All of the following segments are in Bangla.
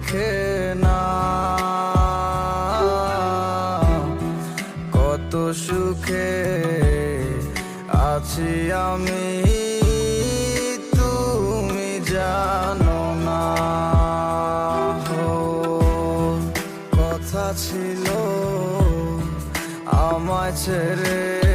দেখে না কত সুখে আছি আমি তুমি কথা ছিল আমার ছেড়ে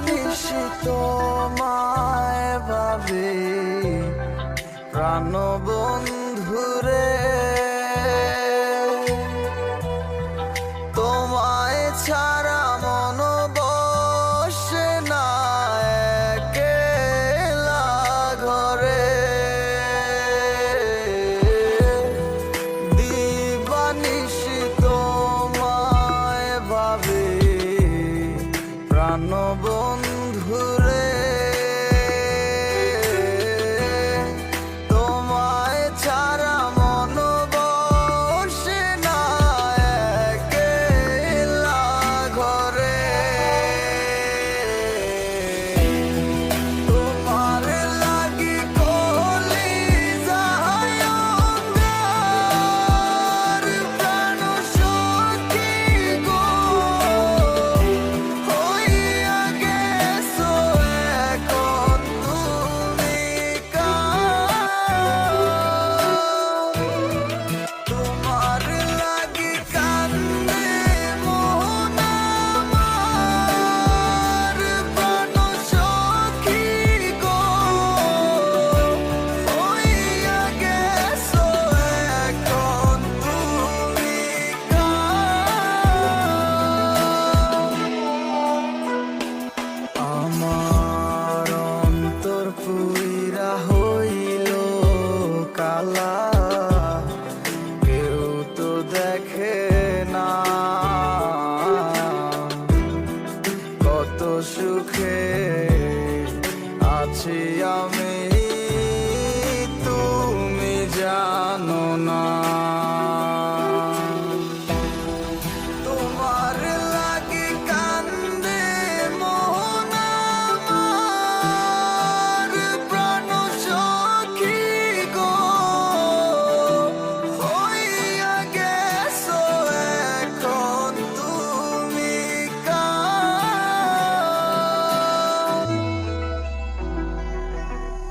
নিশিত মায় ভাবে প্রাণবন্ধ কত সুখে আছি আমি।